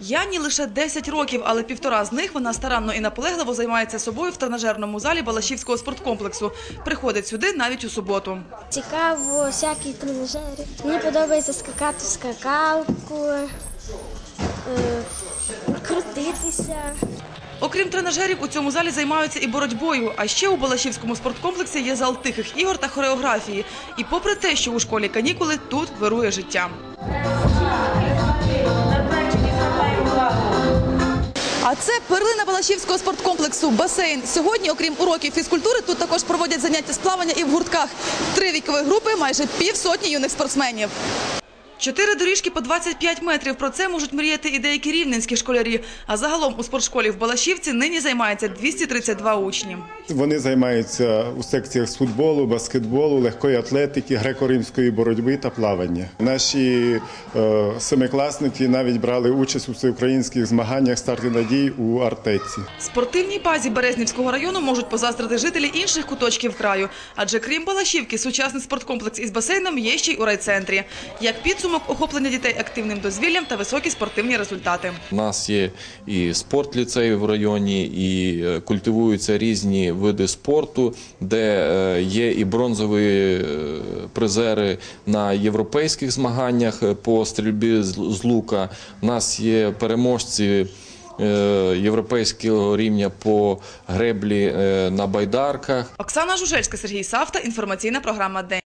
Яні лише 10 років, але півтора з них вона старанно і наполегливо займається собою в тренажерному залі Балашівського спорткомплексу. Приходить сюди навіть у суботу. Цікаво, всякі тренажери. Мені подобається скакати в скакалку, е, крутитися. Окрім тренажерів, у цьому залі займаються і боротьбою. А ще у Балашівському спорткомплексі є зал тихих ігор та хореографії. І попри те, що у школі канікули, тут вирує життя. Це перлина Балашівського спорткомплексу басейн. Сьогодні, окрім уроків фізкультури, тут також проводять заняття з плавання і в гуртках. Три вікові групи, майже півсотні юних спортсменів. Чотири доріжки по 25 метрів. Про це можуть мріяти і деякі рівненські школярі. А загалом у спортшколі в Балашівці нині займається 232 учні. Вони займаються у секціях з футболу, баскетболу, легкої атлетики, греко-римської боротьби та плавання. Наші е, семикласники навіть брали участь у всеукраїнських змаганнях старти надій у Артеці. Спортивній базі Березнівського району можуть позаздрити жителі інших куточків краю. Адже крім Балашівки, сучасний спорткомплекс із басейном є ще й у райцентрі. Як підсумок охоплення дітей активним дозвіллям та високі спортивні результати. У нас є і спортліцей в районі, і е, культивуються різні види спорту, де е, є і бронзові е, призери на європейських змаганнях по стрільбі з лука. У нас є переможці. Європейського рівня по греблі на байдарках. Оксана Жужельська, Сергій Савта. Інформаційна програма День.